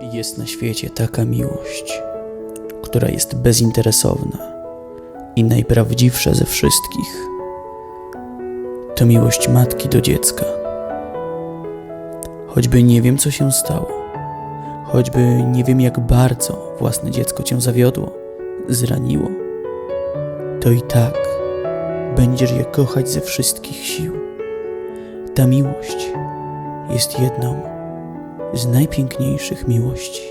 Jest na świecie taka miłość, która jest bezinteresowna i najprawdziwsza ze wszystkich. To miłość matki do dziecka. Choćby nie wiem, co się stało, choćby nie wiem, jak bardzo własne dziecko cię zawiodło, zraniło, to i tak będziesz je kochać ze wszystkich sił. Ta miłość jest jedną z najpiękniejszych miłości.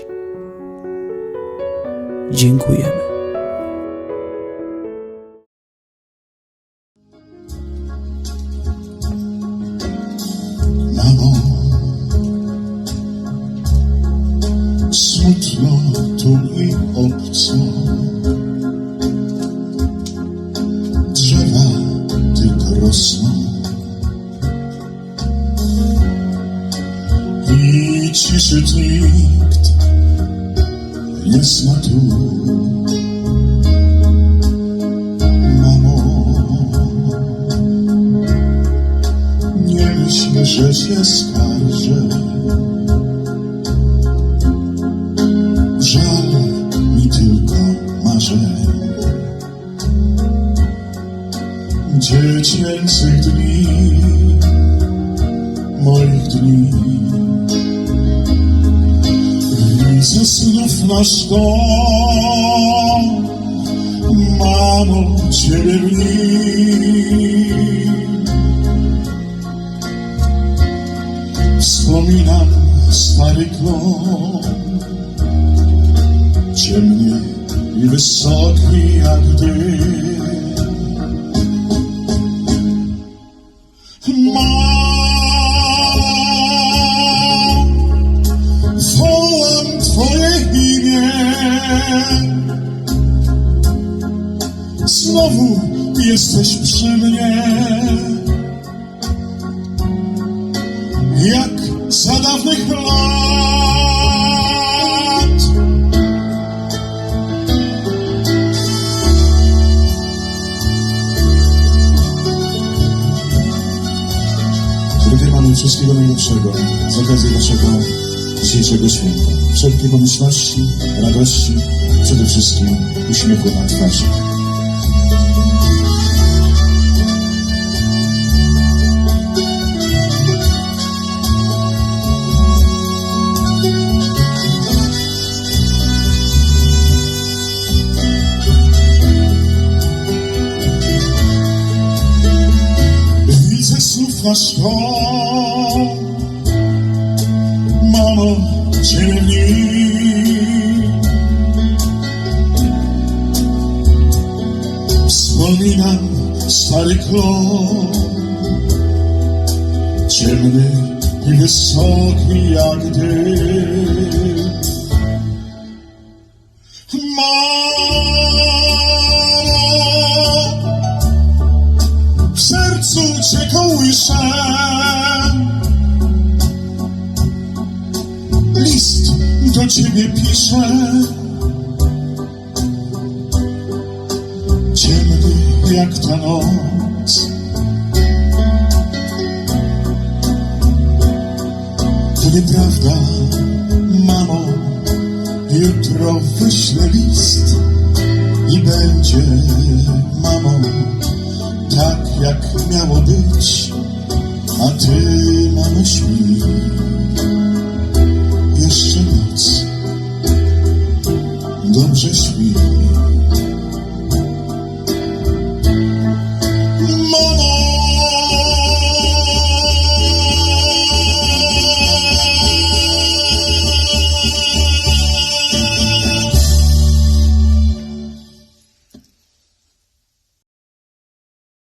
Dziękujemy. Smutno tu rosną i ciszy nikt nie zna tu. Mamo, nie myśl, że się skarżę. Żal mi tylko marzeń dziecięcych dni, moich dni. Widzę znów nasz dom, mamo, ciebie w nim. Wspominam stary klon, ciemny Znowu jesteś przy mnie. jak za dawnych lat. Drogie mamy wszystkiego najlepszego z okazji Waszego dzisiejszego święta. Wszelkie pomyślności, radości, przede wszystkim uśmiechu na twarzy. Widzę znów nasz dom, Wspominam stary klon, ciemny i wysoki jak dym. Mamo, w sercu cię kołyszę. List do ciebie piszę. Ciemny jak ta noc. To nieprawda, mamo. Jutro wyślę list i będzie, mamo tak jak miało być, a ty, mamo, śpi.